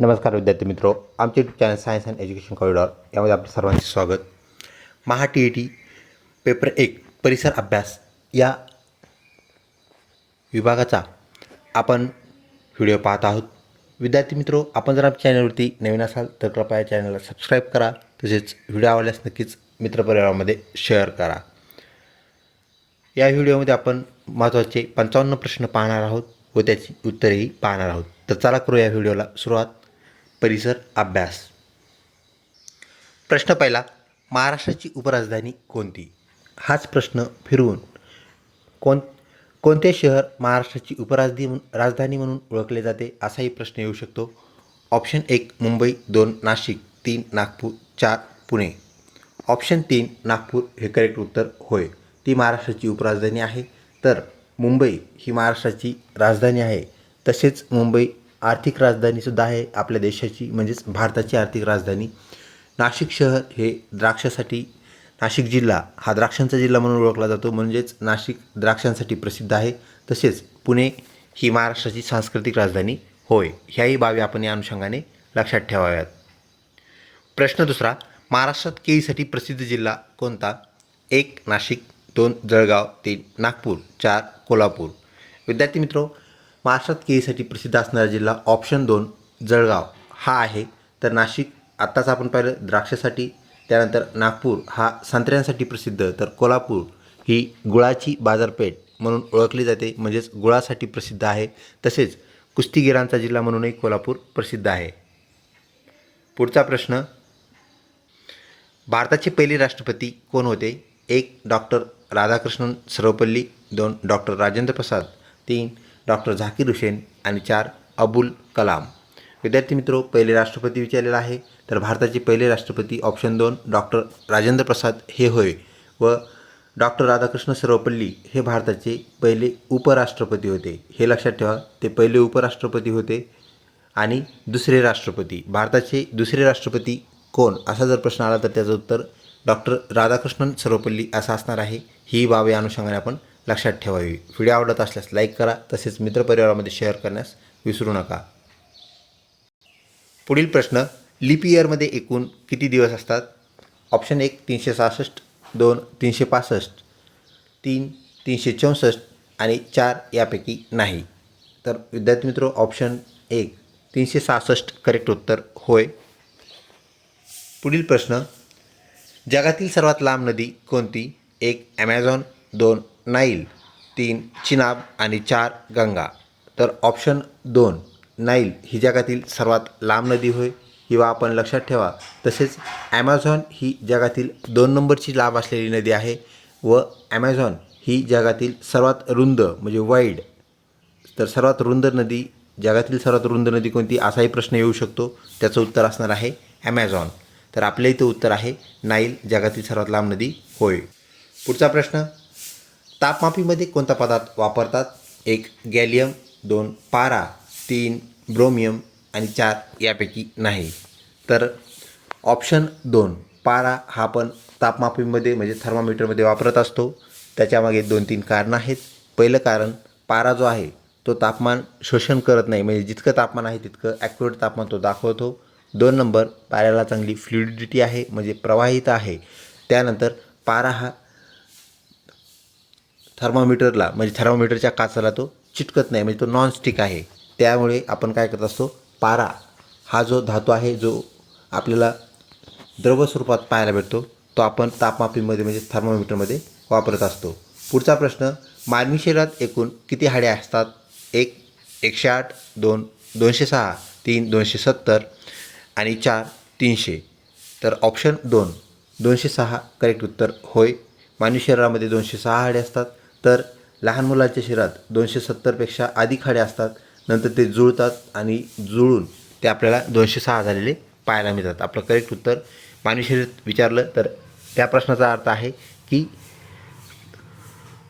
नमस्कार विद्यार्थी मित्रो आमचे YouTube channel science and education corridor यामध्ये आपलं सर्वांचे स्वागत. Maha T A T paper एक परिसर अभ्यास या विभागाचा आपण व्हिडिओ पाहत आहोत. विद्यार्थी मित्रो आपण जर आमच्या चॅनलवरती नवीन असाल तर कृपया या चॅनलला सबस्क्राईब करा. तसेच व्हिडिओ आवडल्यास नक्कीच मित्रपरिवारामध्ये शेअर करा. या व्हिडिओमध्ये आपण महत्त्वाचे पंचावन्न प्रश्न पाहणार आहोत व त्याची उत्तरेही पाहणार आहोत. तर चला करू या व्हिडिओला सुरुवात. परिसर अभ्यास. प्रश्न पहिला महाराष्ट्राची उपराजधानी कोणती? हाच प्रश्न फिरवून कोण कोणते शहर महाराष्ट्राची उपराजधानी म्हणून- राजधानी म्हणून ओळखले जाते असाही प्रश्न येऊ शकतो. ऑप्शन एक मुंबई दोन नाशिक तीन नागपूर चार पुणे. ऑप्शन तीन नागपूर हे करेक्ट उत्तर होय. ती महाराष्ट्राची उपराजधानी आहे. तर मुंबई ही महाराष्ट्राची राजधानी आहे. तसेच मुंबई आर्थिक राजधानीसुद्धा आहे आपल्या देशाची म्हणजेच भारताची आर्थिक राजधानी. नाशिक शहर हे द्राक्षासाठी नाशिक जिल्हा हा द्राक्षांचा जिल्हा म्हणून ओळखला जातो म्हणजेच नाशिक द्राक्षांसाठी प्रसिद्ध आहे. तसेच पुणे ही महाराष्ट्राची सांस्कृतिक राजधानी. होय ह्याही बाबी आपण या अनुषंगाने लक्षात ठेवाव्यात. प्रश्न दुसरा महाराष्ट्रात केळीसाठी प्रसिद्ध जिल्हा कोणता? एक नाशिक दोन जळगाव तीन नागपूर चार कोल्हापूर. विद्यार्थी मित्रो महाराष्ट्रात केळीसाठी प्रसिद्ध असणारा जिल्हा ऑप्शन दोन जळगाव. हा आहे. तर नाशिक आत्ताच आपण पाहिलं द्राक्षासाठी त्यानंतर नागपूर हा संत्र्यांसाठी प्रसिद्ध. तर कोल्हापूर ही गुळाची बाजारपेठ म्हणून ओळखली जाते. म्हणजेच गुळासाठी प्रसिद्ध आहे. तसेच कुस्तीगिरांचा जिल्हा म्हणूनही कोल्हापूर प्रसिद्ध आहे. पुढचा प्रश्न. भारताचे पहिले राष्ट्रपती कोण होते? एक डॉक्टर राधाकृष्णन सर्वपल्ली दोन डॉक्टर राजेंद्र प्रसाद तीन डॉक्टर झाकीर हुसेन आणि चार अबुल कलाम. विद्यार्थी मित्रो पहिले राष्ट्रपती विचारलेला आहे तर भारताचे पहिले राष्ट्रपती ऑप्शन दोन डॉक्टर राजेंद्र प्रसाद हे होय व डॉक्टर राधाकृष्ण सर्वपल्ली हे भारताचे पहिले उपराष्ट्रपती होते. हे लक्षात ठेवा ते पहिले उपराष्ट्रपती होते आणि दुसरे राष्ट्रपती. भारताचे दुसरे राष्ट्रपती कोण? असा जर प्रश्न आला तर त्याचं उत्तर डॉक्टर राधाकृष्णन सर्वपल्ली असं असणार आहे. ही बाब या अनुषंगाने आपण लक्षात ठेवावी. व्हिडिओ आवडत असल्यास लाईक करा तसेच मित्रपरिवारामध्ये शेअर करण्यास विसरू नका. पुढील प्रश्न लिप इयरमध्ये एकूण किती दिवस असतात? ऑप्शन एक तीनशे सहासष्ट दोन तीनशे पासष्ट तीन तीनशे चौसष्ट आणि चार यापैकी नाही. तर विद्यार्थी मित्र ऑप्शन एक तीनशे सहासष्ट करेक्ट उत्तर होय. पुढील प्रश्न जगातील सर्वात लांब नदी कोणती? एक ॲमेझॉन दोन नाईल तीन चिनाब आणि चार गंगा. तर ऑप्शन दोन नाईल ही जगातील सर्वात लांब नदी होय किंवा आपण लक्षात ठेवा. तसेच ॲमेझॉन ही जगातील दोन नंबरची लांब असलेली नदी आहे व ॲमेझॉन ही जगातील सर्वात रुंद म्हणजे वाईड तर सर्वात रुंद नदी जगातील सर्वात रुंद नदी कोणती? असाही प्रश्न येऊ शकतो. त्याचं उत्तर असणार आहे ॲमेझॉन तर आपल्या इथं उत्तर आहे नाईल जगातील सर्वात लांब नदी होय. पुढचा प्रश्न तापमापीमध्ये कोणता पदार्थ वापरतात? एक गॅलियम दोन पारा तीन ब्रोमियम आणि चार यापैकी नाही. तर ऑप्शन दोन पारा हा आपण तापमापीमध्ये म्हणजे थर्मामीटरमध्ये वापरत असतो. त्याच्यामागे दोन तीन कारणं आहेत. पहिलं कारण पारा जो आहे तो तापमान शोषण करत नाही. म्हणजे जितकं तापमान आहे तितकं ॲक्युरेट तापमान तो दाखवतो. दोन नंबर पाऱ्याला चांगली फ्लुइडिटी आहे म्हणजे प्रवाहित आहे. त्यानंतर पारा हा थर्मामीटरला म्हणजे थर्मामीटरच्या काचाला तो चिटकत नाही म्हणजे तो नॉनस्टिक आहे. त्यामुळे आपण काय करत असतो पारा हा जो धातू आहे जो आपल्याला द्रव स्वरूपात पाहायला भेटतो तो आपण तापमापीमध्ये म्हणजे थर्मामीटरमध्ये वापरत असतो. पुढचा प्रश्न मानवी शरीरात एकूण किती हाड्या असतात? एक एकशे आठ दोन दोनशे सहा तीन दोनशे सत्तर आणि चार तीनशे. तर ऑप्शन दोन दोनशे सहा करेक्ट उत्तर होय. मानवी शरीरामध्ये दोनशे सहा हाडे असतात. तर लहान मुलाच्या शरीरात दोनशे सत्तरपेक्षा अधिक हाडे असतात. नंतर ते जुळतात आणि जुळून ते आपल्याला दोनशे सहा झालेले पाहायला मिळतात. आपलं करेक्ट उत्तर मानवी शरीर विचारलं तर त्या प्रश्नाचा अर्थ आहे की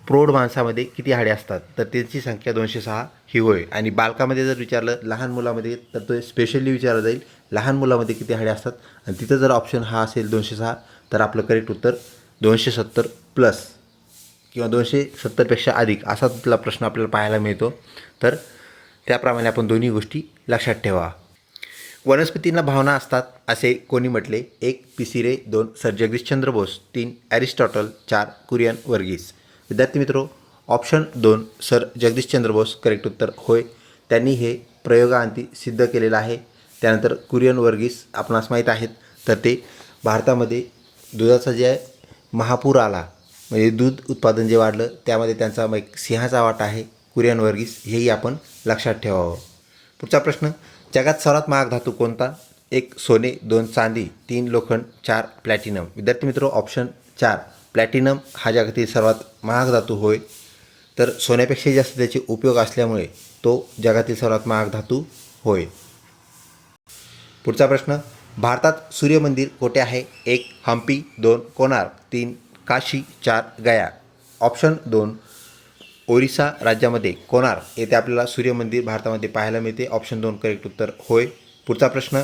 प्रौढ माणसामध्ये किती हाडे असतात? तर त्यांची संख्या दोनशे सहा ही होय. आणि बालकामध्ये जर विचारलं लहान मुलामध्ये तर तो स्पेशली विचारलं जाईल लहान मुलामध्ये किती हाडे असतात? आणि तिथं जर ऑप्शन हा असेल दोनशे सहा तर आपलं करेक्ट उत्तर दोनशे सत्तर प्लस किंवा दोनशे सत्तरपेक्षा अधिक असा तिथला प्रश्न आपल्याला पाहायला मिळतो. तर त्याप्रमाणे आपण दोन्ही गोष्टी लक्षात ठेवा. वनस्पतींना भावना असतात असे कोणी म्हटले? एक पिसिरे दोन सर जगदीशचंद्र बोस. तीन ॲरिस्टॉटल चार कुरियन वर्गीस. विद्यार्थी मित्रो ऑप्शन दोन सर जगदीशचंद्र बोस. करेक्ट उत्तर होय. त्यांनी हे प्रयोगांती सिद्ध केलेलं आहे. त्यानंतर कुरियन वर्गीस आपणास माहीत आहेत. तर ते भारतामध्ये दुधाचा जे महापूर आला. म्हणजे दूध उत्पादन जे वाढलं त्यामध्ये त्यांचा मग एक सिंहाचा वाटा आहे कुरियन वर्गीस हेही आपण लक्षात ठेवावं. पुढचा प्रश्न जगात सर्वात महाग धातू कोणता? एक सोने दोन चांदी तीन लोखंड चार प्लॅटिनम. विद्यार्थी मित्र ऑप्शन चार प्लॅटिनम हा जगातील सर्वात महाग धातू होय. तर सोन्यापेक्षाही जास्त त्याचे उपयोग असल्यामुळे तो जगातील सर्वात महाग धातू होय. पुढचा प्रश्न भारतात सूर्यमंदिर कोठे आहे? एक हम्पी दोन कोणार्क तीन काशी चार गया. ऑप्शन दोन ओरिसा राज्यामध्ये कोणार येथे आपल्याला सूर्यमंदिर भारतामध्ये पाहायला मिळते? ऑप्शन दोन करेक्ट उत्तर होय. पुढचा प्रश्न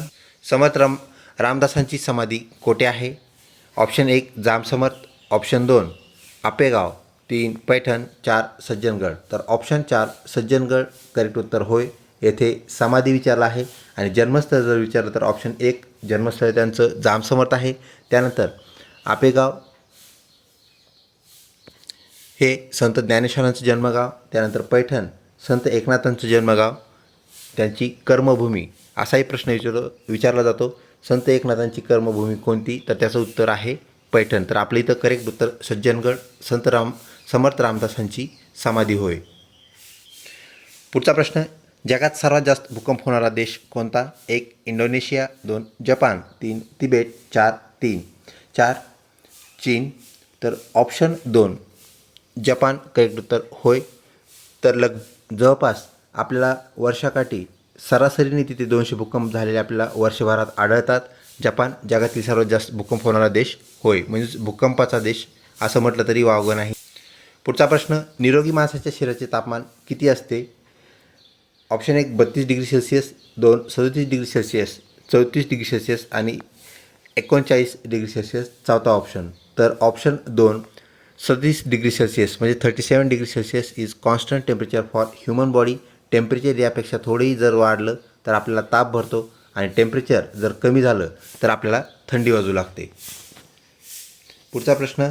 समर्थ राम रामदासांची समाधी कोठे आहे? ऑप्शन एक जामसमर्थ ऑप्शन दोन आपेगाव. तीन पैठण. चार सज्जनगड. तर ऑप्शन चार सज्जनगड करेक्ट उत्तर होय. येथे समाधी विचारला आहे आणि जन्मस्थळ जर विचारलं तर ऑप्शन एक जन्मस्थळ त्यांचं जामसमर्थ आहे. त्यानंतर आपेगाव हे संत ज्ञानेश्वरांचं जन्मगाव त्यानंतर पैठण संत एकनाथांचं जन्मगाव त्यांची कर्मभूमी असाही प्रश्न विचार विचारला जातो. संत एकनाथांची कर्मभूमी कोणती? तर त्याचं उत्तर आहे पैठण. तर आपलं इथं करेक्ट उत्तर सज्जनगड संत राम समर्थ रामदासांची समाधी होय. पुढचा प्रश्न जगात सर्वात जास्त भूकंप होणारा देश कोणता? एक इंडोनेशिया दोन जपान तीन तिबेट चार तीन. चार चीन. तर ऑप्शन दोन जपान करेक्ट उत्तर होय. तर लग जवळपास आपल्याला वर्षाकाठी सरासरीने तिथे दोनशे भूकंप झालेले आपल्याला वर्षभरात आढळतात. जपान जगातील सर्वात जास्त भूकंप होणारा देश होय. म्हणजेच भूकंपाचा देश असं म्हटलं तरी वावगं नाही. पुढचा प्रश्न निरोगी माणसाच्या शरीराचे तापमान किती असते? ऑप्शन एक बत्तीस डिग्री सेल्सिअस दोन सदतीस डिग्री सेल्सिअस चौतीस डिग्री सेल्सिअस आणि एकोणचाळीस डिग्री सेल्सिअस चौथा ऑप्शन. तर ऑप्शन दोन सदतीस डिग्री सेल्सिअस म्हणजे thirty seven degree Celsius is constant temperature for human body temperature यापेक्षा थोडंही जर वाढलं तर आपल्याला ताप भरतो आणि टेम्परेचर जर कमी झालं तर आपल्याला थंडी वाजू लागते. पुढचा प्रश्न.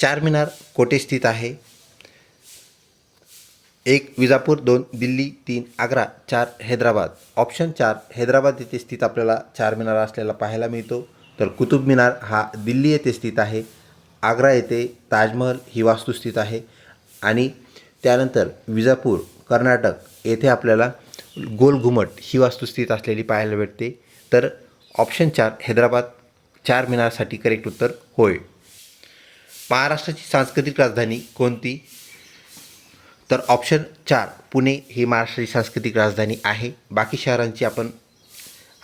चार मिनार कोठे स्थित आहे? एक विजापूर. दोन दिल्ली. तीन आग्रा. चार हैदराबाद. ऑप्शन चार हैदराबाद येथे स्थित आपल्याला चार मिनार असलेला पाहायला मिळतो. तर कुतुब मिनार हा दिल्ली येथे स्थित आहे आग्रा येथे ताजमहल ही वास्तू स्थित आहे आणि त्यानंतर विजापूर कर्नाटक येथे आपल्याला गोल घुमट ही वास्तू स्थित असलेली पाहायला भेटते. तर ऑप्शन चार हैदराबाद चार मिनारसाठी करेक्ट उत्तर होय. महाराष्ट्राची सांस्कृतिक राजधानी कोणती? तर ऑप्शन चार पुणे ही महाराष्ट्राची सांस्कृतिक राजधानी आहे. बाकी शहरांची आपण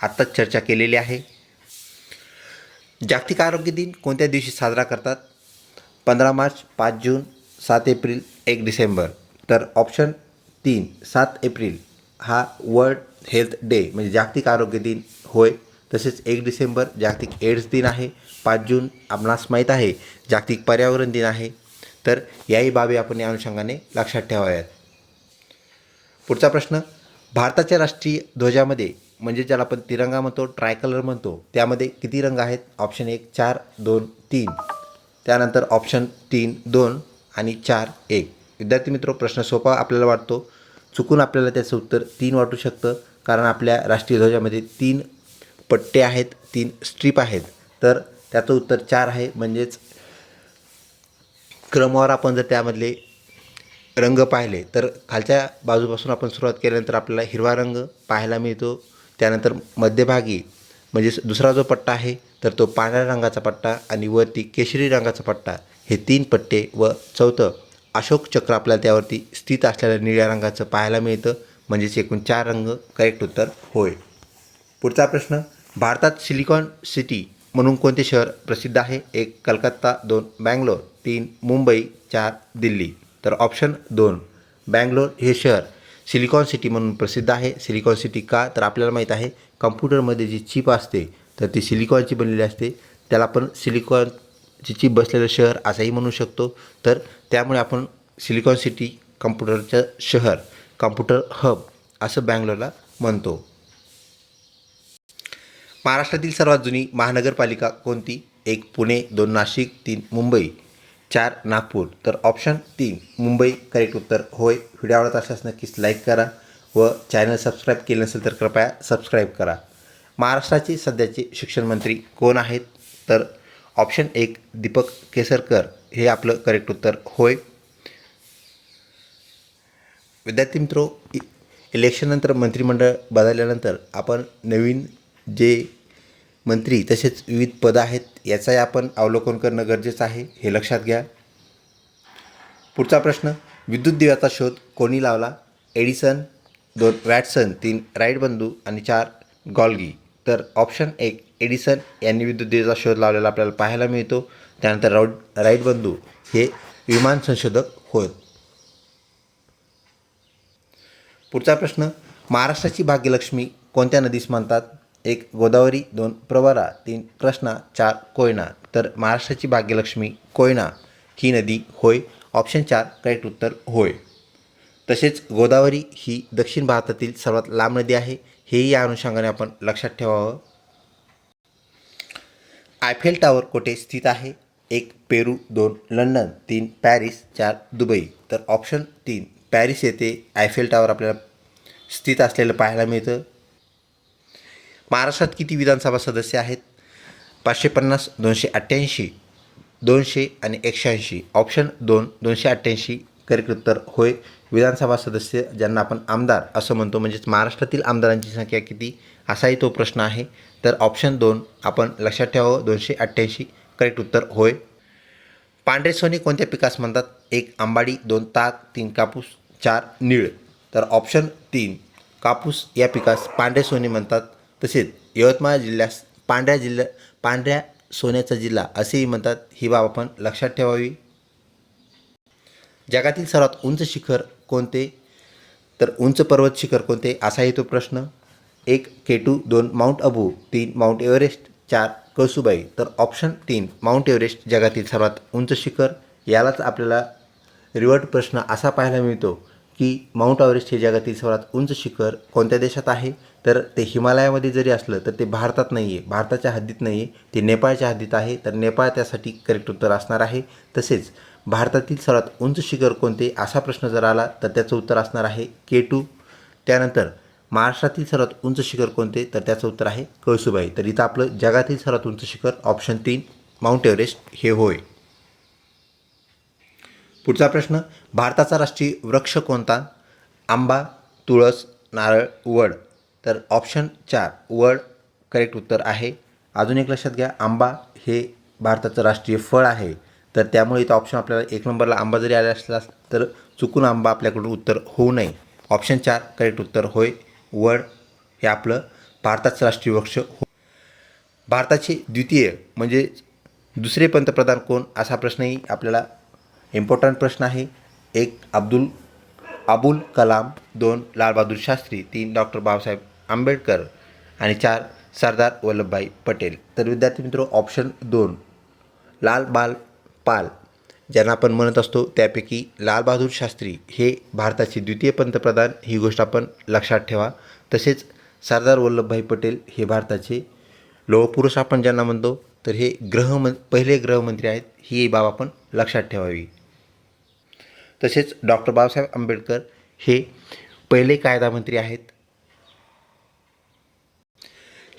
आत्ताच चर्चा केलेली आहे. जागतिक आरोग्य दिन कोणत्या दिवशी साजरा करतात? पंधरा मार्च पाच जून सात एप्रिल एक डिसेंबर. तर ऑप्शन तीन सात एप्रिल हा वर्ल्ड हेल्थ डे म्हणजे जागतिक आरोग्य दिन होय. तसेच एक डिसेंबर जागतिक एड्स दिन आहे. पाच जून आपणास माहीत आहे जागतिक पर्यावरण दिन आहे. तर याही बाबी आपण या अनुषंगाने लक्षात ठेवाव्यात. पुढचा प्रश्न भारताच्या राष्ट्रीय ध्वजामध्ये म्हणजे ज्याला आपण तिरंगा म्हणतो ट्रायकलर म्हणतो त्यामध्ये किती रंग आहेत? ऑप्शन एक चार दोन तीन. त्यानंतर ऑप्शन तीन दोन आणि चार एक. विद्यार्थी मित्र प्रश्न सोपा आपल्याला वाटतो. चुकून आपल्याला त्याचं उत्तर तीन वाटू शकतं कारण आपल्या राष्ट्रीय ध्वजामध्ये तीन पट्टे आहेत तीन स्ट्रीप आहेत. तर त्याचं उत्तर चार आहे म्हणजेच क्रमवार आपण जर त्यामधले रंग पाहिले तर खालच्या बाजूपासून आपण सुरुवात केल्यानंतर आपल्याला हिरवा रंग पाहायला मिळतो. त्यानंतर मध्यभागी म्हणजे दुसरा जो पट्टा आहे तर तो पांढऱ्या रंगाचा पट्टा आणि वरती केशरी रंगाचा पट्टा. हे तीन पट्टे व चौथं अशोक चक्र आपल्याला त्यावरती स्थित असलेल्या निळ्या रंगाचं पाहायला मिळतं. म्हणजेच एकूण चार रंग करेक्ट उत्तर होय. पुढचा प्रश्न भारतात सिलिकॉन सिटी म्हणून कोणते शहर प्रसिद्ध आहे? एक कलकत्ता दोन बँगलोर तीन मुंबई चार दिल्ली. तर ऑप्शन दोन बँगलोर हे शहर सिलिकॉन सिटी म्हणून प्रसिद्ध आहे. सिलिकॉन सिटी का? तर आपल्याला माहीत आहे कम्प्युटरमध्ये जी चिप असते तर ती सिलिकॉनची बनलेली असते. त्याला आपण सिलिकॉनची चिप बसलेलं शहर असंही म्हणू शकतो. तर त्यामुळे आपण सिलिकॉन सिटी कम्प्युटरचं शहर कम्प्युटर हब असं बँगलोरला म्हणतो. महाराष्ट्रातील सर्वात जुनी महानगरपालिका कोणती? एक पुणे दोन नाशिक तीन मुंबई. चार नागपूर. तर ऑप्शन तीन मुंबई करेक्ट उत्तर. होय व्हिडिओ आवडत असल्यास नक्कीच लाईक करा व चॅनल सबस्क्राईब केले नसेल तर कृपया सबस्क्राईब करा. महाराष्ट्राचे सध्याचे शिक्षण मंत्री कोण आहेत? तर ऑप्शन एक दीपक केसरकर. हे आपलं करेक्ट उत्तर. होय. विद्यार्थी मित्रो इ- इलेक्शननंतर मंत्रिमंडळ बदलल्यानंतर आपण नवीन जे मंत्री तसेच विविध पदं आहेत याचाही आपण अवलोकन करणं गरजेचं आहे हे लक्षात घ्या. पुढचा प्रश्न विद्युत दिव्याचा शोध कोणी लावला? एडिसन दोन वॅटसन तीन राईट बंधू आणि चार गॉल्गी. तर ऑप्शन एक एडिसन यांनी विद्युत दिव्याचा शोध लावलेला आपल्याला पाहायला मिळतो. त्यानंतर राऊड राईट बंधू हे विमान संशोधक होत पुढचा प्रश्न महाराष्ट्राची भाग्यलक्ष्मी कोणत्या नदीस म्हणतात एक गोदावरी दोन प्रवरा तीन कृष्णा चार कोयना. तर महाराष्ट्राची भाग्यलक्ष्मी कोयना ही नदी होय. ऑप्शन चार करेक्ट उत्तर होय. तसेच गोदावरी ही दक्षिण भारतातील सर्वात लांब नदी आहे. हेही या अनुषंगाने आपण लक्षात ठेवावं. आयफेल टॉवर कोठे स्थित आहे? एक पेरू दोन लंडन तीन पॅरिस चार दुबई. तर ऑप्शन तीन पॅरिस येथे आयफेल टॉवर आपल्याला स्थित असलेलं पाहायला मिळतं. महाराष्ट्रात किती विधानसभा सदस्य आहेत? पाचशे पन्नास दोनशे अठ्ठ्याऐंशी दोनशे आणि एकशे ऐंशी ऑप्शन दोन दोनशे अठ्ठ्याऐंशी करेक्ट उत्तर होय. विधानसभा सदस्य ज्यांना आपण आमदार असं म्हणतो म्हणजेच महाराष्ट्रातील आमदारांची संख्या किती असाही तो प्रश्न आहे. तर ऑप्शन दोन आपण लक्षात ठेवावं दोनशे अठ्ठ्याऐंशी करेक्ट उत्तर होय. पांढरे सोने कोणत्या पिकास म्हणतात? एक आंबाडी दोन ताक तीन कापूस चार निळ. तर ऑप्शन तीन कापूस या पिकास पांढरे सोने म्हणतात. तसेच यवतमाळ जिल्ह्यास पांढऱ्या जिल्ह्या पांढऱ्या सोन्याचा जिल्हा असेही म्हणतात ही बाब आपण लक्षात ठेवावी. जगातील सर्वात उंच शिखर कोणते? तर उंच पर्वत शिखर कोणते? असाही तो प्रश्न. एक केटू दोन माउंट अबू तीन माउंट एव्हरेस्ट चार कळसुबाई. तर ऑप्शन तीन माउंट एव्हरेस्ट जगातील सर्वात उंच शिखर. यालाच आपल्याला रिवर्ट प्रश्न असा पाहायला मिळतो की माउंट एव्हरेस्ट हे जगातील सर्वात उंच शिखर कोणत्या देशात आहे? तर ते हिमालयामध्ये जरी असलं तर ते भारतात नाही आहे भारताच्या हद्दीत नाही आहे ते नेपाळच्या हद्दीत आहे. तर नेपाळ त्यासाठी करेक्ट उत्तर असणार आहे. तसेच भारतातील सर्वात उंच शिखर कोणते? असा प्रश्न जर आला तर त्याचं उत्तर असणार आहे के टू. त्यानंतर महाराष्ट्रातील सर्वात उंच शिखर कोणते? तर त्याचं उत्तर आहे कळसुबाई. तर इथं आपलं जगातील सर्वात उंच शिखर ऑप्शन तीन माउंट एव्हरेस्ट हे होय. पुढचा प्रश्न भारताचा राष्ट्रीय वृक्ष कोणता? आंबा तुळस नारळ वड. तर ऑप्शन चार वड करेक्ट उत्तर आहे. अजून एक लक्षात घ्या आंबा हे भारताचं राष्ट्रीय फळ आहे. तर त्यामुळे इथं ऑप्शन आपल्याला एक नंबरला आंबा जरी आला असला तर चुकून आंबा आपल्याकडून उत्तर होऊ नये. ऑप्शन चार करेक्ट उत्तर होय. वड हे आपलं भारताचं राष्ट्रीय वृक्ष हो भारताचे द्वितीय म्हणजे दुसरे पंतप्रधान कोण असा प्रश्नही आपल्याला इम्पॉर्टंट प्रश्न आहे. एक अब्दुल अबुल कलाम दोन लालबहादूर शास्त्री तीन डॉक्टर बाबासाहेब आंबेडकर आणि चार सरदार वल्लभभाई पटेल. तर विद्यार्थी मित्र ऑप्शन दोन लाल बाल पाल ज्यांना आपण म्हणत असतो त्यापैकी लालबहादूर शास्त्री हे भारताचे द्वितीय पंतप्रधान ही गोष्ट आपण लक्षात ठेवा. तसेच सरदार वल्लभभाई पटेल हे भारताचे लोहपुरुष आपण ज्यांना म्हणतो तर हे ग्रहम पहिले गृहमंत्री आहेत ही बाब आपण लक्षात ठेवावी. तसेच डॉक्टर बाबासाहेब आंबेडकर हे पहिले कायदामंत्री आहेत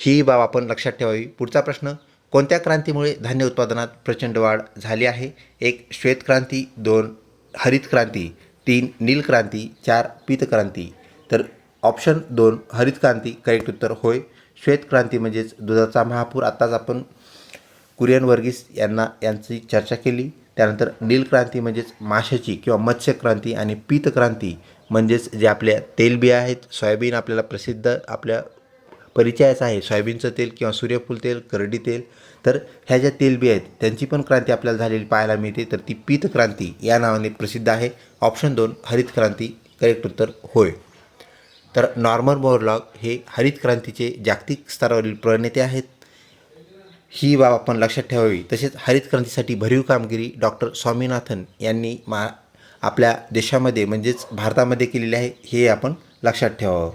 ही बाब आपण लक्षात ठेवावी. पुढचा प्रश्न कोणत्या क्रांतीमुळे धान्य उत्पादनात प्रचंड वाढ झाली आहे? एक श्वेत क्रांती. दोन हरित क्रांती. तीन नील क्रांती. चार पीत क्रांती. तर ऑप्शन दोन हरित क्रांती. करेक्ट उत्तर होय. श्वेत क्रांती म्हणजेच दुधाचा महापूर. आत्ताच आपण कुरियन वर्गीस यांना यांची चर्चा केली. त्यानंतर नील क्रांती म्हणजेच माशाची किंवा मत्स्य क्रांती आणि पीत क्रांती म्हणजेच जे आपल्या तेलबिया आहेत. सोयाबीन आपल्याला प्रसिद्ध आपल्या परिचयाचा आहे. सोयाबीनचं तेल किंवा सूर्यफूल तेल करडी तेल तर ह्या ज्या तेलबी आहेत त्यांची पण क्रांती आपल्याला झालेली पाहायला मिळते. तर ती पीत क्रांती या नावाने प्रसिद्ध आहे. ऑप्शन दोन हरित क्रांती. करेक्ट उत्तर होय. तर नॉर्मन बोरलॉग हे हरित क्रांतीचे जागतिक स्तरावरील प्रणेते आहेत. ही बाब आपण लक्षात ठेवावी. तसेच हरित क्रांतीसाठी भरीव कामगिरी डॉक्टर स्वामीनाथन यांनी मा आपल्या देशामध्ये म्हणजेच भारतामध्ये केलेली आहे हे आपण लक्षात ठेवावं.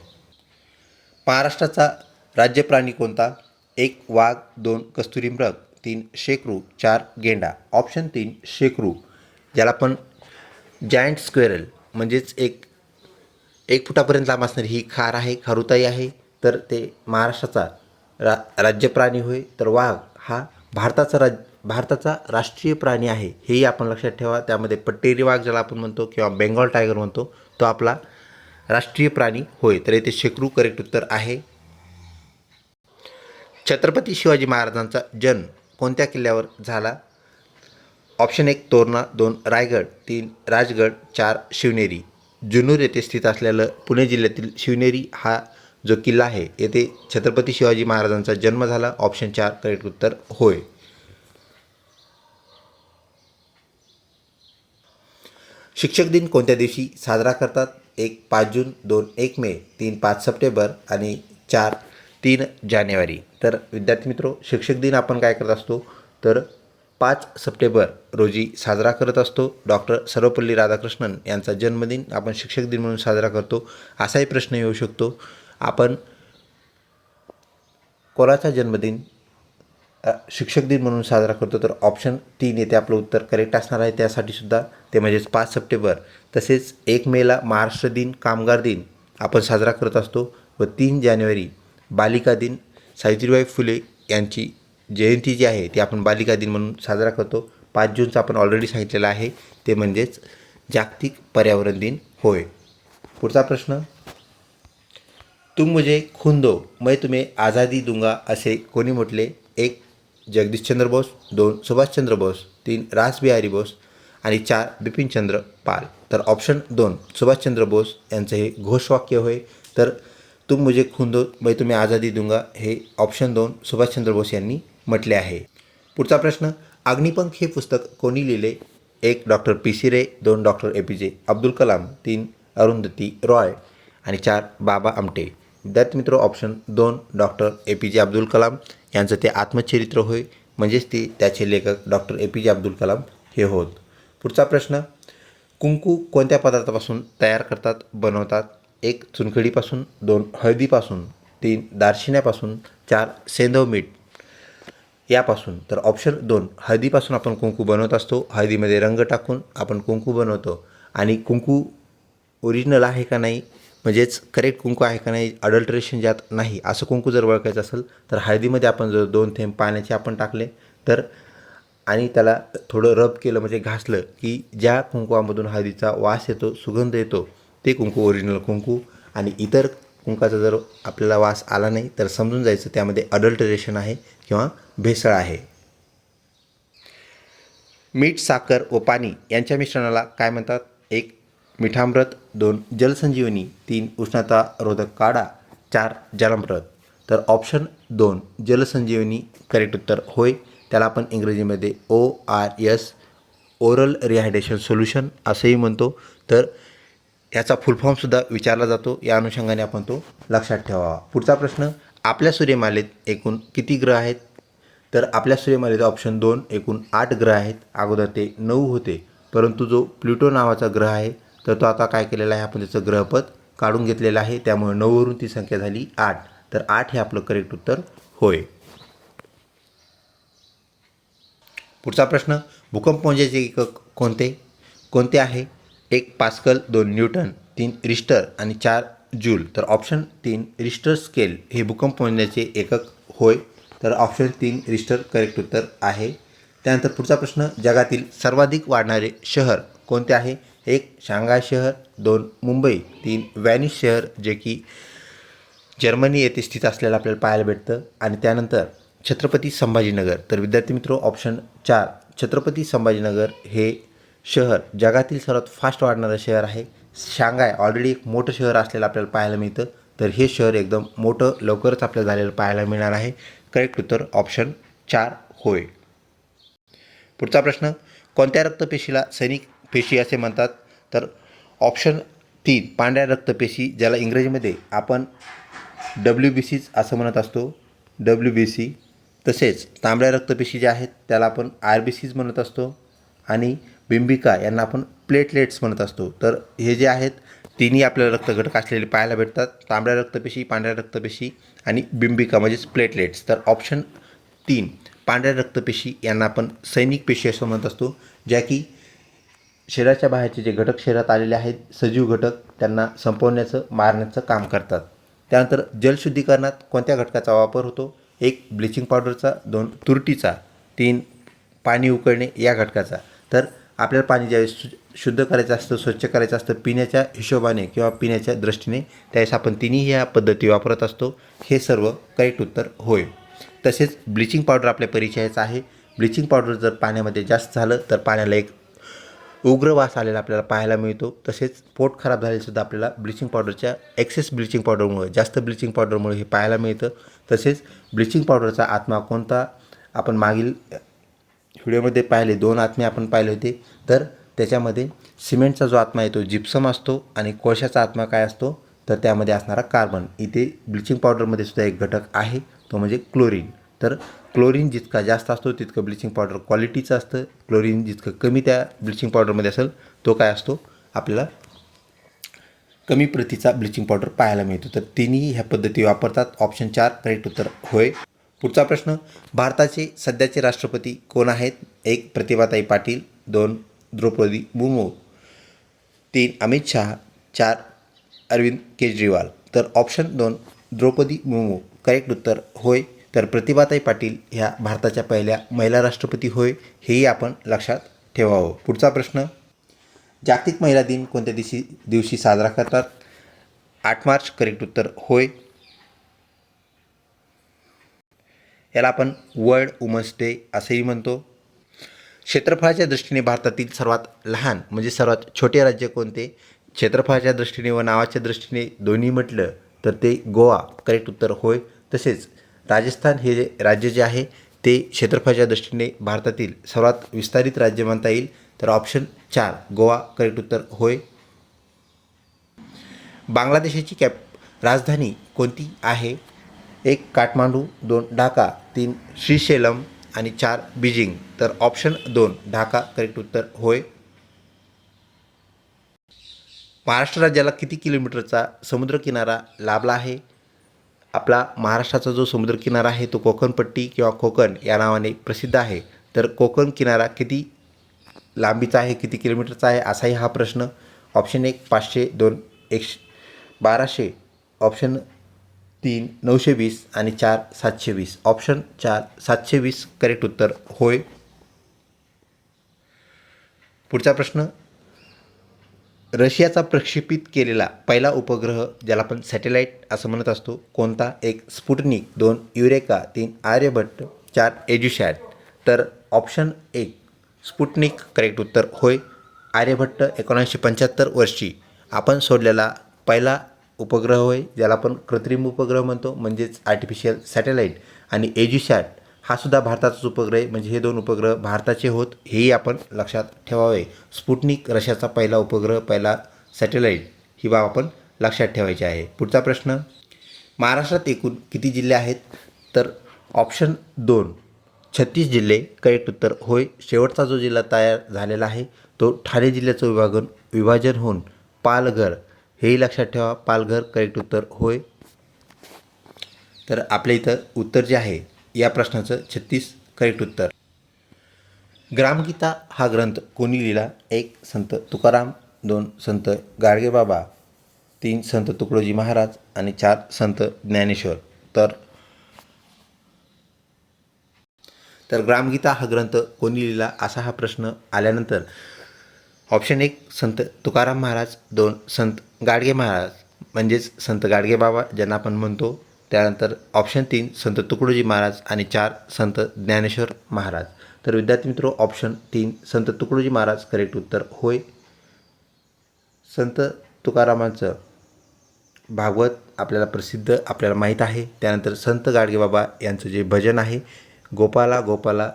महाराष्ट्राचा राज्य प्राणी कोणता? एक वाघ दोन कस्तुरी मृग तीन शेकरू चार गेंडा. ऑप्शन तीन शेकरू. ज्याला आपण जायंट स्क्वेरल म्हणजेच एक एक फुटापर्यंत लांब असणारी ही खार आहे खारुताई आहे तर ते महाराष्ट्राचा रा राज्य प्राणी होय. तर वाघ हा भारताचा राज भारताचा राष्ट्रीय प्राणी आहे. हेही आपण लक्षात ठेवा. त्यामध्ये पट्टेरी वाघ ज्याला आपण म्हणतो किंवा बेंगॉल टायगर म्हणतो तो आपला राष्ट्रीय प्राणी होय. तर येथे शेकरू करेक्ट उत्तर आहे. छत्रपती शिवाजी महाराजांचा जन्म कोणत्या किल्ल्यावर झाला? ऑप्शन एक तोरणा दोन रायगड तीन राजगड चार शिवनेरी. जुन्नूर येथे स्थित असलेलं पुणे जिल्ह्यातील शिवनेरी हा जो किल्ला आहे येथे छत्रपती शिवाजी महाराजांचा जन्म झाला. ऑप्शन चार करेक्ट उत्तर होय. शिक्षक दिन कोणत्या दिवशी साजरा करतात? एक पाच जून दोन एक मे तीन पाच सप्टेंबर आणि चार तीन जानेवारी. तर विद्यार्थी मित्रो शिक्षक दिन आपण काय करत असतो? तर पाच सप्टेंबर रोजी साजरा करत असतो. डॉक्टर सर्वपल्ली राधाकृष्णन यांचा जन्मदिन आपण शिक्षक दिन म्हणून साजरा करतो. असाही प्रश्न येऊ शकतो. आपण कोणाचा जन्मदिन शिक्षक दिन म्हणून साजरा करतो. तर ऑप्शन तीन येथे आपलं उत्तर करेक्ट असणार आहे. त्यासाठी सुद्धा ते म्हणजेच पाच सप्टेंबर. तसेच एक मेला महाराष्ट्र दिन कामगार दिन आपण साजरा करत असतो व तीन जानेवारी बालिका दिन सावित्रीबाई फुले यांची जयंती जी आहे ती आपण बालिका दिन म्हणून साजरा करतो. पाच जूनचं आपण ऑलरेडी सांगितलेलं आहे ते म्हणजेच जागतिक पर्यावरण दिन होय. पुढचा प्रश्न. तुम मुझे खून दो मैं तुम्हें आझादी दूंगा असे कोणी म्हटले? एक जगदीशचंद्र बोस दोन सुभाषचंद्र बोस तीन रासबिहारी बोस आणि चार बिपिनचंद्र पाल. तर ऑप्शन दोन सुभाषचंद्र बोस यांचं हे घोषवाक्य होय. तर तुम मुझे खून दो भाई तुम्ही आझादी दूंगा हे ऑप्शन दोन सुभाषचंद्र बोस यांनी म्हटले आहे. पुढचा प्रश्न अग्निपंख हे पुस्तक कोणी लिहिले? एक डॉक्टर पी सी रे दोन डॉक्टर ए पी जे अब्दुल कलाम तीन अरुंधती रॉय आणि चार बाबा आमटे. विद्यार्थी मित्र ऑप्शन दोन डॉक्टर ए पी जे अब्दुल कलाम यांचं ते आत्मचरित्र होय म्हणजेच ते त्याचे लेखक डॉक्टर ए पी जे अब्दुल कलाम हे होत. पुढचा प्रश्न कुंकू कोणत्या पदार्थापासून तयार करतात बनवतात? एक चुनखडीपासून दोन हळदीपासून तीन दारशिन्यापासून चार सेंधव मीठ यापासून. तर ऑप्शन दोन हळदीपासून आपण कुंकू बनवत असतो. हळदीमध्ये रंग टाकून आपण कुंकू बनवतो. आणि कुंकू ओरिजिनल आहे का नाही म्हणजेच करेक्ट कुंकू आहे का नाही अडल्ट्रेशन ज्यात नाही असं कुंकू जर ओळखायचं असेल तर हळदीमध्ये आपण जर दोन थेंब पाण्याचे आपण टाकले तर आणि त्याला थोडं रब केलं म्हणजे घासलं की ज्या कुंकुवामधून हळदीचा वास येतो सुगंध येतो ते कुंकू ओरिजिनल कुंकू आणि इतर कुंकाचा जर आपल्याला वास आला नाही तर समजून जायचं त्यामध्ये अडल्टरेशन आहे किंवा भेसळ आहे. मीठ साखर व पाणी यांच्या मिश्रणाला काय म्हणतात? एक मिठामृत. दोन जलसंजीवनी. तीन उष्णता रोधक काढा. चार जलमृत. तर ऑप्शन दोन जलसंजीवनी. करेक्ट उत्तर होय. त्याला आपण इंग्रजीमध्ये O R S oral rehydration solution असंही म्हणतो. तर याचा फुल फॉर्मसुद्धा विचारला जातो. या अनुषंगाने आपण तो लक्षात ठेवावा. पुढचा प्रश्न आपल्या सूर्यमालेत एकूण किती ग्रह आहेत? तर आपल्या सूर्यमालेत ऑप्शन दोन एकूण आठ ग्रह आहेत. अगोदर ते नऊ होते. परंतु जो प्लुटो नावाचा ग्रह आहे तर तो आता काय केलेला आहे? आपण त्याचं ग्रहपद काढून घेतलेलं आहे. त्यामुळे नऊवरून ती संख्या झाली आठ. तर आठ हे आपलं करेक्ट उत्तर होय. पुढचा प्रश्न भूकंप मोजायचे एकक कोणते? कोणते आहे? एक पास्कल दोन न्यूटन तीन रिस्टर आणि चार जूल. तर ऑप्शन तीन रिस्टर स्केल हे भूकंप मोजण्याचे एकक होय. तर ऑप्शन तीन रिस्टर करेक्ट उत्तर आहे. त्यानंतर पुढचा प्रश्न जगातील सर्वाधिक वाढणारे शहर कोणते आहे? एक शांघाय शहर दोन मुंबई तीन व्हॅनिस शहर जे की जर्मनी येथे स्थित असलेलं आपल्याला पाहायला भेटतं. आणि त्यानंतर छत्रपती संभाजीनगर. तर विद्यार्थी मित्र ऑप्शन चार छत्रपती संभाजीनगर हे शहर. जगातील सर्वात फास्ट वाढणारं शहर आहे शांघाय. ऑलरेडी एक मोठं शहर असलेलं आपल्याला पाहायला मिळतं. तर हे शहर एकदम मोठं लवकरच आपल्याला झालेलं पाहायला मिळणार आहे. करेक्ट उत्तर ऑप्शन चार होय. पुढचा प्रश्न कोणत्या रक्तपेशीला सैनिक पेशी असे म्हणतात? तर ऑप्शन तीन पांढऱ्या रक्तपेशी ज्याला इंग्रजीमध्ये आपण डब्ल्यू बी सीज असं म्हणत असतो. डब्ल्यू बी सी तसेच तांबड्या रक्तपेशी ज्या आहेत त्याला आपण आर बी सीज म्हणत असतो. आणि बिंबिका यांना आपण प्लेटलेट्स म्हणत असतो. तर हे जे आहेत तिन्ही आपल्याला रक्तघटक असलेले पाहायला भेटतात. तांबड्या रक्तपेशी पांढऱ्या रक्तपेशी आणि बिंबिका म्हणजेच प्लेटलेट्स. तर ऑप्शन तीन पांढऱ्या रक्तपेशी यांना आपण सैनिक पेशी असं म्हणत असतो ज्या की शरीराच्या बाहेरचे जे घटक शरीरात आलेले आहेत सजीव घटक त्यांना संपवण्याचं मारण्याचं काम करतात. त्यानंतर जलशुद्धीकरणात कोणत्या घटकाचा वापर होतो? एक ब्लिचिंग पावडरचा दोन तुरटीचा तीन पाणी उकळणे या घटकाचा. तर आपल्याला पाणी ज्यावेळेस शुद्ध करायचं असतं स्वच्छ करायचं असतं पिण्याच्या हिशोबाने किंवा पिण्याच्या दृष्टीने त्यावेळेस आपण तिन्ही ह्या पद्धती वापरत असतो. हे सर्व करेक्ट उत्तर होय. तसेच ब्लिचिंग पावडर आपल्या परिचयाचं आहे. ब्लिचिंग पावडर जर पाण्यामध्ये जास्त झालं तर पाण्याला एक उग्र वास आलेला आपल्याला पाहायला मिळतो. तसेच पोट खराब झालेसुद्धा आपल्याला ब्लिचिंग पावडरच्या एक्सेस ब्लिचिंग पावडरमुळे जास्त ब्लिचिंग पावडरमुळे हे पाहायला मिळतं. तसेच ब्लिचिंग पावडरचा आत्मा कोणता आपण मागील व्हिडिओमध्ये पाहिले दोन आत्मे आपण पाहिले होते. तर त्याच्यामध्ये सिमेंटचा जो आत्मा आहे तो जिप्सम असतो आणि कोळशाचा आत्मा काय असतो? तर त्यामध्ये असणारा कार्बन इथे ब्लिचिंग पावडरमध्ये सुद्धा एक घटक आहे तो म्हणजे क्लोरीन तर क्लोरीन जितका जास्त असतो तितकं ब्लिचिंग पावडर क्वालिटीचं असतं. क्लोरीन जितकं कमी त्या ब्लिचिंग पावडरमध्ये असेल तो काय असतो? आपल्याला कमी प्रतीचा ब्लिचिंग पावडर पाहायला मिळतो. तर तिन्ही ह्या पद्धती वापरतात. ऑप्शन चार करेक्ट उत्तर होय. पुढचा प्रश्न भारताचे सध्याचे राष्ट्रपती कोण आहेत? एक प्रतिभाताई पाटील दोन द्रौपदी मुर्मू तीन अमित शहा चार अरविंद केजरीवाल. तर ऑप्शन दोन द्रौपदी मुर्मू. करेक्ट उत्तर होय. तर प्रतिभाताई पाटील ह्या भारताच्या पहिल्या महिला राष्ट्रपती होय हेही आपण लक्षात ठेवावं. पुढचा प्रश्न जागतिक महिला दिन कोणत्या दिवशी दिवशी साजरा करतात? आठ मार्च करेक्ट उत्तर होय. याला आपण वर्ल्ड वुमन्स डे असंही म्हणतो. क्षेत्रफळाच्या दृष्टीने भारतातील सर्वात लहान म्हणजे सर्वात छोटे राज्य कोणते? क्षेत्रफळाच्या दृष्टीने व नावाच्या दृष्टीने दोन्ही म्हटलं तर ते गोवा करेक्ट उत्तर होय. तसेच राजस्थान हे जे राज्य जे आहे ते क्षेत्रफळाच्या दृष्टीने भारतातील सर्वात विस्तारित राज्य म्हणता येईल. तर ऑप्शन चार गोवा करेक्ट उत्तर होय. बांगलादेशाची कॅप राजधानी कोणती आहे? एक काठमांडू दोन ढाका तीन श्रीशैलम आणि चार बीजिंग. तर ऑप्शन दोन ढाका करेक्ट उत्तर होय. महाराष्ट्र राज्याला किती किलोमीटरचा समुद्रकिनारा लाभला आहे? आपला महाराष्ट्राचा जो समुद्रकिनारा आहे तो कोकणपट्टी किंवा कोकण या नावाने प्रसिद्ध आहे. तर कोकण किनारा किती लांबीचा आहे किती किलोमीटरचा आहे असाही हा प्रश्न. ऑप्शन एक पाचशे दोन एकशे बाराशे. ऑप्शन तीन नऊशे वीस आणि चार सातशे वीस. ऑप्शन चार सातशे वीस. करेक्ट उत्तर होय. पुढचा प्रश्न. रशियाचा प्रक्षेपित केलेला पहिला उपग्रह ज्याला आपण सॅटेलाईट असं म्हणत असतो कोणता? एक स्पुटनिक. दोन युरेका. तीन आर्यभट्ट. चार एज्युशॅट तर ऑप्शन एक स्पुटनिक. करेक्ट उत्तर होय. आर्यभट्ट एकोणीसशे पंच्याहत्तर वर्षी. आपण सोडलेला पहिला उपग्रह होय ज्याला आपण कृत्रिम उपग्रह म्हणतो म्हणजेच आर्टिफिशियल सॅटेलाईट आणि एज्युसॅट हा सुद्धा भारताचाच उपग्रह आहे. म्हणजे हे दोन उपग्रह भारताचे होत हेही आपण लक्षात ठेवावे. स्पुटनिक रशियाचा पहिला उपग्रह पहिला सॅटेलाईट ही बाब आपण लक्षात ठेवायची आहे. पुढचा प्रश्न महाराष्ट्रात एकूण किती जिल्हे आहेत? तर ऑप्शन दोन छत्तीस जिल्हे करेक्ट उत्तर होय. शेवटचा जो जिल्हा तयार झालेला आहे तो ठाणे जिल्ह्याचं विभागन विभाजन होऊन पालघर. हेही लक्षात ठेवा. पालघर करेक्ट उत्तर. होय. तर आपल्या इथं उत्तर जे आहे या प्रश्नाचं छत्तीस करेक्ट उत्तर. ग्रामगीता हा ग्रंथ कोणी लिहिला? एक संत तुकाराम दोन संत गाडगेबाबा तीन संत तुकडोजी महाराज आणि चार संत ज्ञानेश्वर. तर तर ग्रामगीता हा ग्रंथ कोणी लिहिला? असा हा प्रश्न आल्यानंतर ऑप्शन एक संत तुकाराम महाराज दोन संत गाडगे महाराज म्हणजेच संत गाडगे बाबा ज्यांना आपण म्हणतो. त्यानंतर ऑप्शन तीन संत तुकडोजी महाराज आणि चार संत ज्ञानेश्वर महाराज. तर विद्यार्थी मित्रो ऑप्शन तीन संत तुकडोजी महाराज करेक्ट उत्तर होय. संत तुकारामांचं भागवत आपल्याला प्रसिद्ध आपल्याला माहीत आहे. त्यानंतर संत गाडगेबाबा यांचं जे भजन आहे गोपाला गोपाला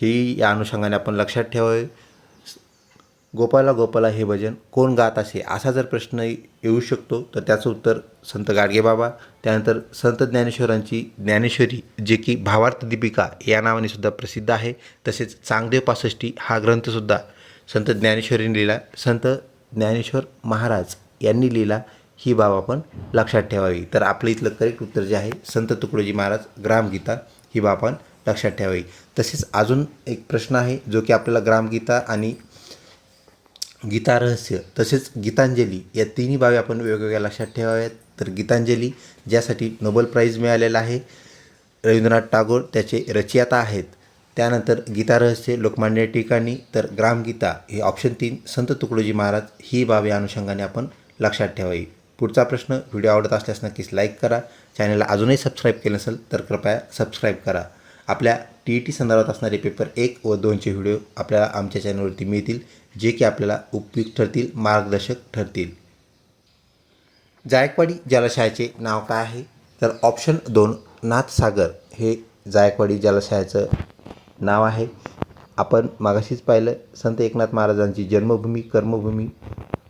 हेही या अनुषंगाने आपण लक्षात ठेवावे. गोपाला गोपाला हे भजन कोण गात असे? असा जर प्रश्न येऊ शकतो तर त्याचं उत्तर संत गाडगेबाबा त्यानंतर संत ज्ञानेश्वरांची ज्ञानेश्वरी जे की भावार्थ दीपिका या नावाने सुद्धा प्रसिद्ध आहे. तसेच चांगदेव पासष्टी हा ग्रंथसुद्धा संत ज्ञानेश्वरीने लिहिला. संत ज्ञानेश्वर महाराज यांनी लिहिला ही बाब आपण लक्षात ठेवावी. तर आपलं इथलं करेक्ट उत्तर जे आहे संत तुकडोजी महाराज ग्रामगीता ही बाब आपण लक्षात ठेवावी. तसेच अजून एक प्रश्न आहे जो की आपल्याला ग्रामगीता आणि गीता रहस्य तसेच गीतांजली या तिन्ही बाबी आपण वेगवेगळ्या लक्षात ठेवाव्यात. तर गीतांजली ज्यासाठी नोबेल प्राईज मिळालेला आहे रवींद्रनाथ टागोर त्याचे रचयिता आहेत. त्यानंतर गीता रहस्य लोकमान्य टिकाणी तर ग्रामगीता हे ऑप्शन तीन संत तुकडोजी महाराज ही बाब या अनुषंगाने आपण लक्षात ठेवावी. पुढचा प्रश्न व्हिडिओ आवडत असल्यास नक्कीच लाईक करा. चॅनलला अजूनही सबस्क्राईब केलं नसेल तर कृपया सबस्क्राईब करा. आपल्या टी ई टी संदर्भात असणारे पेपर एक व दोनचे व्हिडिओ आपल्याला आमच्या चॅनलवरती मिळतील. जे की आपल्याला उपयुक्त ठरतील मार्गदर्शक ठरतील. जायकवाडी जलाशयाचे नाव काय आहे? तर ऑप्शन दोन नाथसागर हे जायकवाडी जलाशयाचं नाव आहे. आपण मागाशीच पाहिलं संत एकनाथ महाराजांची जन्मभूमी कर्मभूमी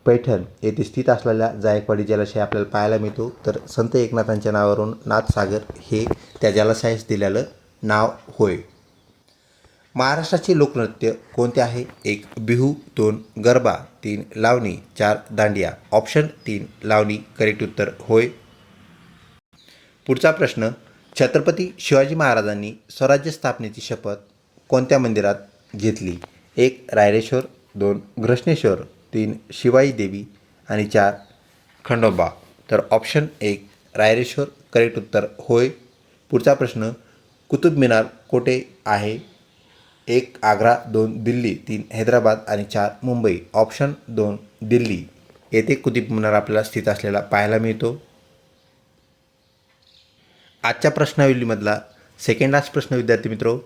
पैठण येथे स्थित असलेल्या जायकवाडी जलाशय आपल्याला पाहायला मिळतो. तर संत एकनाथांच्या नावावरून नाथसागर हे त्या जलाशयास दिलेलं नाव होय. महाराष्ट्राचे लोकनृत्य कोणते आहे? एक बिहू दोन गरबा तीन लावणी चार दांडिया. ऑप्शन तीन लावणी. करेक्ट उत्तर होय. पुढचा प्रश्न छत्रपती शिवाजी महाराजांनी स्वराज्य स्थापनेची शपथ कोणत्या मंदिरात घेतली? एक रायरेश्वर दोन घृष्णेश्वर तीन शिवाई देवी आणि चार खंडोबा. तर ऑप्शन एक रायरेश्वर. करेक्ट उत्तर होय. पुढचा प्रश्न कुतुब मिनार कोठे आहे? एक आग्रा दोन दिल्ली तीन हैदराबाद आणि चार मुंबई. ऑप्शन दोन दिल्ली. येथे कुतुब मिनार आपल्याला स्थित असलेला पाहायला मिळतो. आजच्या प्रश्नावलीमधला सेकंड लास्ट प्रश्न विद्यार्थी मित्रो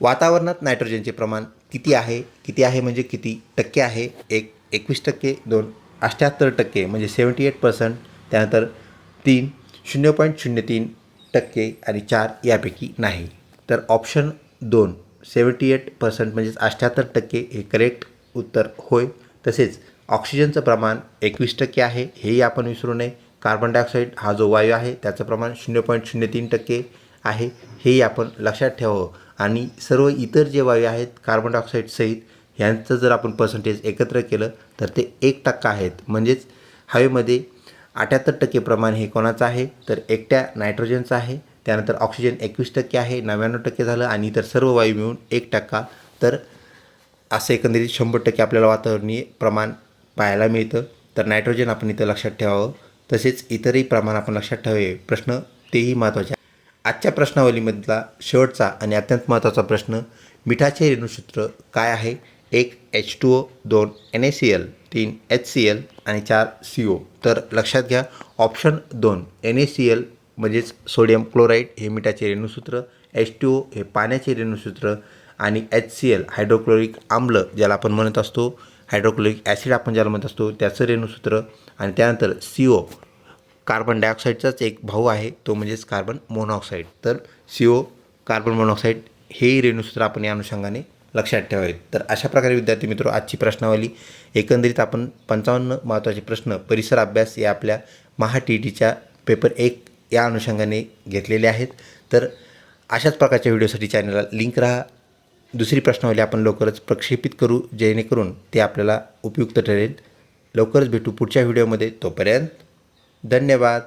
वातावरणात नायट्रोजनचे प्रमाण किती आहे? किती आहे म्हणजे किती टक्के आहे? एक एकवीस टक्के दोन अठ्ठ्याहत्तर टक्के म्हणजे सेवन्टी एट पर्सेंट त्यानंतर तीन शून्य पॉईंट शून्य तीन टक्के आणि चार यापैकी नाही. तर ऑप्शन दोन सेवन्टी एट पर्सेंट म्हणजेच अठ्ठ्याहत्तर टक्के हे करेक्ट उत्तर होय. तसेच ऑक्सिजनचं प्रमाण एकवीस टक्के आहे. हेही आपण विसरू नये. कार्बन डायऑक्साईड हा जो वायू आहे त्याचं प्रमाण शून्य पॉईंट शून्य तीन टक्के आहे. हेही आपण लक्षात ठेवावं. आणि सर्व इतर जे वायू आहेत कार्बन डायऑक्साईड सहित ह्यांचं जर आपण पर्सेंटेज एकत्र केलं तर ते एक टक्का आहेत. म्हणजेच हवेमध्ये अठ्याहत्तर टक्के प्रमाण हे कोणाचं आहे? तर एकट्या नायट्रोजनचं आहे. त्यानंतर ऑक्सिजन एकवीस टक्के आहे नव्याण्णव टक्के झालं आणि इतर सर्व वायू मिळून एक टक्का. तर असं एकंदरीत शंभर टक्के आपल्याला वातावरणीय प्रमाण पाहायला मिळतं. तर नायट्रोजन आपण इथं लक्षात ठेवावं. तसेच इतरही प्रमाण आपण लक्षात ठेवावे. प्रश्न तेही महत्त्वाचे आहे. आजच्या प्रश्नावलीमधला शेवटचा आणि अत्यंत महत्त्वाचा प्रश्न मिठाचे रेणूसूत्र काय आहे? एक एच टू ओ दोन एन ए सी एल तीन एच सी एल आणि चार सी ओ तर लक्षात घ्या ऑप्शन दोन एन ए सी एल म्हणजेच सोडियम क्लोराईड हे मिठाचे रेणूसूत्र एच टी ओ हे पाण्याचे रेणुसूत्र आणि एच सी एल हायड्रोक्लोरिक आम्ल ज्याला आपण म्हणत असतो. हायड्रोक्लोरिक ॲसिड आपण ज्याला म्हणत असतो त्याचं रेणूसूत्र आणि त्यानंतर सी ओ कार्बन डायऑक्साईडचाच एक भाऊ आहे तो म्हणजेच कार्बन मोनॉक्साईड तर सी ओ कार्बन मोनॉक्साईड हेही रेणूसूत्र आपण या अनुषंगाने लक्षात ठेवावेत. तर अशा प्रकारे विद्यार्थी मित्र आजची प्रश्नावली एकंदरीत आपण पंचावन्न महत्त्वाचे प्रश्न परिसर अभ्यास या आपल्या महा टी टीच्या पेपर एक या अनुषंगाने घेतलेले आहेत. तर अशाच प्रकारच्या व्हिडिओसाठी चॅनलला लिंक राहा. दुसरी प्रश्नावली आपण लवकरच प्रक्षेपित करू जेणेकरून ते आपल्याला उपयुक्त ठरेल. लवकरच भेटू पुढच्या व्हिडिओमध्ये. तोपर्यंत धन्यवाद.